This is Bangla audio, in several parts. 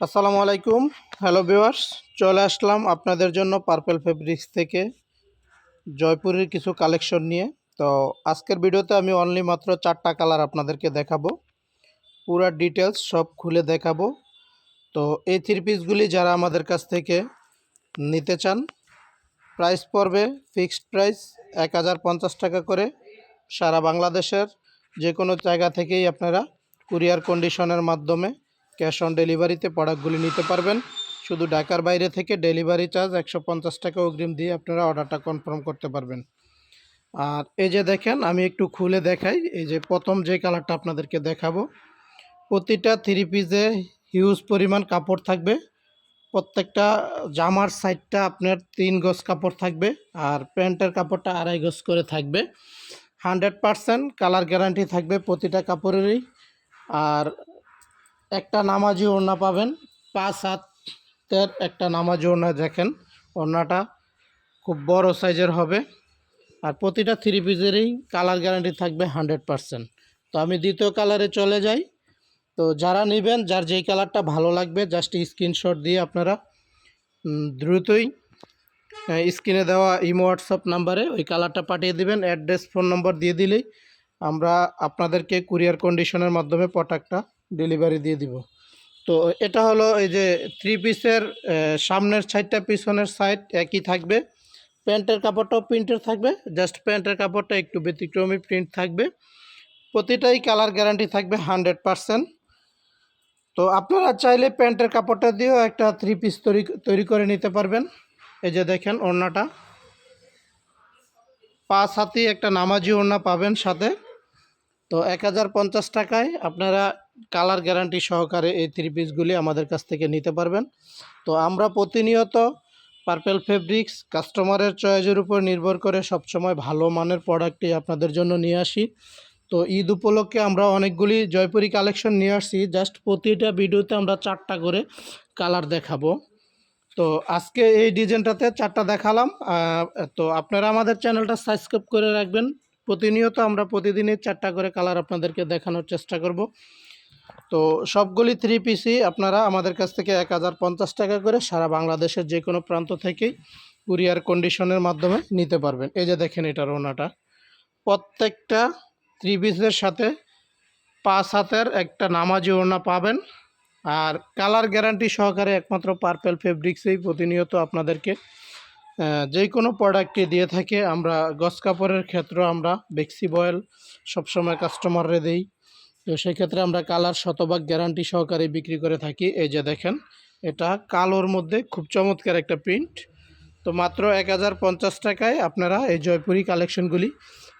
আসসালামু আলাইকুম। হ্যালো ভিউয়ার্স চলে আসলাম আপনাদের জন্য পার্পেল ফেব্রিক্স থেকে জয়পুরের কিছু কালেকশন নিয়ে। তো আজকের ভিডিওতে আমি অনলি মাত্র চারটা কালার আপনাদেরকে দেখাবো। পুরা ডিটেলস সব খুলে দেখাবো। তো এই থ্রি পিসগুলি যারা আমাদের কাছ থেকে নিতে চান প্রাইস পড়বে ফিক্সড প্রাইস এক হাজার পঞ্চাশ টাকা করে। সারা বাংলাদেশের যে কোনো জায়গা থেকেই আপনারা কুরিয়ার কন্ডিশনের মাধ্যমে ক্যাশ অন ডেলিভারিতে প্রোডাক্টগুলি নিতে পারবেন। শুধু ঢাকার বাইরে থেকে ডেলিভারি চার্জ একশো পঞ্চাশ টাকা অগ্রিম দিয়ে আপনারা অর্ডারটা কনফার্ম করতে পারবেন। আর এই যে দেখেন, আমি একটু খুলে দেখাই। এই যে প্রথম যে কালারটা আপনাদেরকে দেখাবো, প্রতিটা থ্রি পিসে হিউজ পরিমাণ কাপড় থাকবে। প্রত্যেকটা জামার সাইডটা আপনার তিন গজ কাপড় থাকবে আর প্যান্টের কাপড়টা আড়াই গজ করে থাকবে। হান্ড্রেড পারসেন্ট কালার গ্যারান্টি থাকবে প্রতিটা কাপড়েরই। আর একটা নামাজি ওড়না পাবেন। পাঁচ হাতের একটা নামাজি ওড়না দেখেন, ওড়নাটা খুব বড় সাইজের হবে। আর প্রতিটা থ্রি পিসেরই কালার গ্যারান্টি থাকবে হান্ড্রেড পারসেন্ট তো আমি দ্বিতীয় কালারে চলে যাই। তো যারা নেবেন, যার যেই কালারটা ভালো লাগবে জাস্ট স্ক্রিনশট দিয়ে আপনারা দ্রুতই স্ক্রিনে দেওয়া ইমো হোয়াটসঅ্যাপ নাম্বারে ওই কালারটা পাঠিয়ে দিবেন। অ্যাড্রেস ফোন নম্বর দিয়ে দিলেই আমরা আপনাদেরকে কুরিয়ার কন্ডিশনের মাধ্যমে প্রোডাক্টটা ডেলিভারি দিয়ে দিব। তো এটা হলো এই যে থ্রি পিসের সামনের সাইডটা পিছনের সাইড একই থাকবে। প্যান্টের কাপড়টাও প্রিন্টের থাকবে জাস্ট প্যান্টের কাপড়টা একটু ব্যতিক্রমী প্রিন্ট থাকবে। প্রতিটাই কালার গ্যারান্টি থাকবে হান্ড্রেড পারসেন্ট তো আপনারা চাইলে প্যান্টের কাপড়টা দিয়েও একটা থ্রি পিস তৈরি তৈরি করে নিতে পারবেন। এই যে দেখেন ওড়নাটা। পাঁচ হাতি একটা নামাজি ওড়না পাবেন সাথে। তো এক হাজার পঞ্চাশ টাকায় আপনারা কালার গ্যারান্টি সহকারে এই থ্রি পিসগুলি আমাদের কাছ থেকে নিতে পারবেন। তো আমরা প্রতিনিয়ত পার্পেল ফেব্রিক্স কাস্টমারের চয়েসের উপর নির্ভর করে সবসময় ভালো মানের প্রোডাক্টই আপনাদের জন্য নিয়ে আসি। তো ঈদ উপলক্ষে আমরা অনেকগুলি জয়পুরি কালেকশন নিয়ে আসছি। জাস্ট প্রতিটা ভিডিওতে আমরা চারটা করে কালার দেখাবো। তো আজকে এই ডিজাইনটাতে চারটা দেখালাম। তো আপনারা আমাদের চ্যানেলটা সাবস্ক্রাইব করে রাখবেন। প্রতিনিয়ত আমরা প্রতিদিনই চারটা করে কালার আপনাদেরকে দেখানোর চেষ্টা করব। তো সবগুলি থ্রি পিসই আপনারা আমাদের কাছ থেকে এক হাজার পঞ্চাশ টাকা করে সারা বাংলাদেশের যে কোনো প্রান্ত থেকেই কুরিয়ার কন্ডিশনের মাধ্যমে নিতে পারবেন। এই যে দেখেন এটা রোনাটা। প্রত্যেকটা থ্রি পিসের সাথে পাঁচ হাতের একটা নামাজি ওড়না পাবেন। আর কালার গ্যারান্টি সহকারে একমাত্র পার্পেল ফেব্রিক্সেই প্রতিনিয়ত আপনাদেরকে যে কোনো প্রোডাক্টে দিয়ে থাকে। আমরা গস কাপড়ের ক্ষেত্রে আমরা বেক্সি বয়েল সবসময় কাস্টমাররে দিই। তো সেই ক্ষেত্রে আমরা কালার শতভাগ গ্যারান্টি সহকারে বিক্রি করে থাকি। এই যে দেখেন, এটা কালোর মধ্যে খুব চমৎকার একটা প্রিন্ট। তো মাত্র এক হাজার পঞ্চাশ টাকায় আপনারা এই জয়পুরি কালেকশনগুলি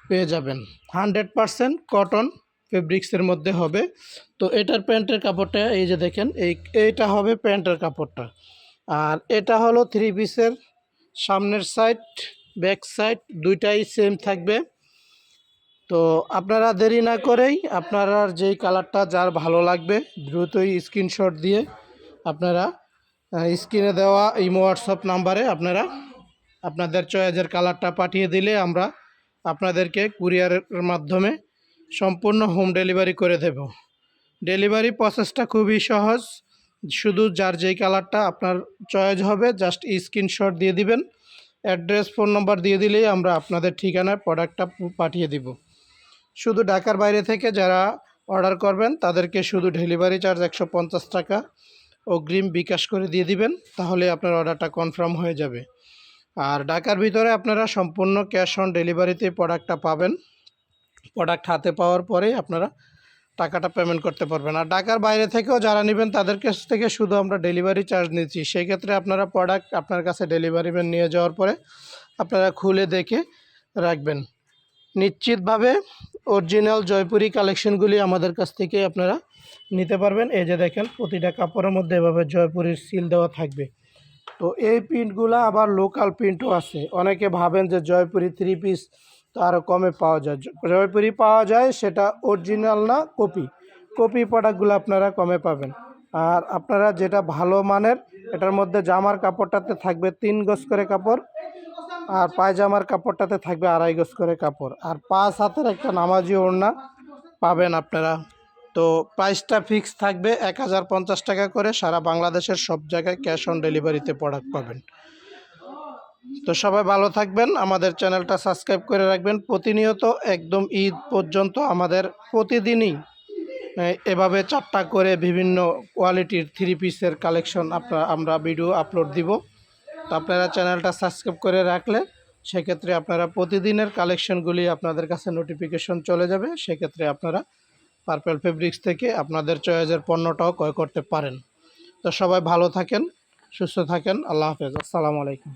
পেয়ে যাবেন। হান্ড্রেড পারসেন্ট কটন ফেব্রিক্সের মধ্যে হবে। তো এটার প্যান্টের কাপড়টা, এই যে দেখেন, এই, এইটা হবে প্যান্টের কাপড়টা। আর এটা হলো থ্রি পিসের সামনের সাইড, ব্যাক সাইড, দুইটাই সেম থাকবে। তো আপনারা দেরি না করেই আপনারা যেই কালারটা যার ভালো লাগবে দ্রুতই স্ক্রিনশট দিয়ে আপনারা স্ক্রিনে দেওয়া ইমো হোয়াটসঅ্যাপ নাম্বারে আপনারা আপনাদের চয়েসের কালারটা পাঠিয়ে দিলে আমরা আপনাদেরকে কুরিয়ারের মাধ্যমে সম্পূর্ণ হোম ডেলিভারি করে দেব। ডেলিভারি প্রসেসটা খুবই সহজ, শুধু যার যেই কালারটা আপনার চয়েস হবে জাস্ট স্ক্রিনশট দিয়ে দিবেন, অ্যাড্রেস, ফোন নম্বর দিয়ে দিলেই আমরা আপনাদের ঠিকানায় প্রোডাক্টটা পাঠিয়ে দিব। শুধু ঢাকার বাইরে থেকে যারা অর্ডার করবেন, তাদেরকে শুধু ডেলিভারি চার্জ একশো পঞ্চাশ টাকা অগ্রিম বিকাশ করে দিয়ে দিবেন, তাহলে আপনার অর্ডারটা কনফার্ম হয়ে যাবে। আর ঢাকার ভিতরে আপনারা সম্পূর্ণ ক্যাশ অন ডেলিভারিতে প্রোডাক্টটা পাবেন। প্রোডাক্ট হাতে পাওয়ার পরেই আপনারা টাকাটা পেমেন্ট করতে পারবেন। আর ঢাকার বাইরে থেকেও যারা নেবেন, তাদের কাছ থেকে শুধু আমরা ডেলিভারি চার্জ নিচ্ছি। সেই ক্ষেত্রে আপনারা প্রোডাক্ট আপনার কাছে ডেলিভারি ম্যান নিয়ে যাওয়ার পরে আপনারা খুলে দেখে রাখবেন। নিশ্চিতভাবে অরিজিনাল জয়পুরি কালেকশনগুলি আমাদের কাছ থেকে আপনারা নিতে পারবেন। এই যে দেখেন, প্রতিটা কাপড়ের মধ্যে এভাবে জয়পুরির সিল দেওয়া থাকবে। তো এই প্রিন্টগুলো আবার লোকাল প্রিন্টও আছে। অনেকে ভাবেন যে জয়পুরি থ্রি পিস তো আরও কমে পাওয়া যায়। জয়পুরি পাওয়া যায়, সেটা অরিজিনাল না, কপি। কপি প্রোডাক্টগুলো আপনারা কমে পাবেন। আর আপনারা যেটা ভালো মানের, এটার মধ্যে জামার কাপড়টাতে থাকবে তিন গজ করে কাপড়। আর পায়জামার কাপড়টাতে থাকবে আড়াই গজ করে কাপড়। আর পাঁচ হাতের একটা নামাজি ওড়না পাবেন আপনারা। তো প্রাইসটা ফিক্স থাকবে এক হাজার পঞ্চাশ টাকা করে, সারা বাংলাদেশের সব জায়গায় ক্যাশ অন ডেলিভারিতে প্রোডাক্ট পাবেন। তো সবাই ভালো থাকবেন, আমাদের চ্যানেলটা সাবস্ক্রাইব করে রাখবেন। প্রতিনিয়ত একদম ঈদ পর্যন্ত আমাদের প্রতিদিনই এভাবে চারটা করে বিভিন্ন কোয়ালিটির থ্রি পিসের কালেকশন আপনার, আমরা ভিডিও আপলোড দিব। তো আপনারা চ্যানেলটা সাবস্ক্রাইব করে রাখলে সেক্ষেত্রে আপনারা প্রতিদিনের কালেকশনগুলি আপনাদের কাছে নোটিফিকেশন চলে যাবে। সেক্ষেত্রে আপনারা পার্পেল ফেব্রিক্স থেকে আপনাদের চয়েজের পণ্যটাও ক্রয় করতে পারেন। তো সবাই ভালো থাকেন, সুস্থ থাকেন, আল্লাহ হাফেজ। আসসালামু আলাইকুম।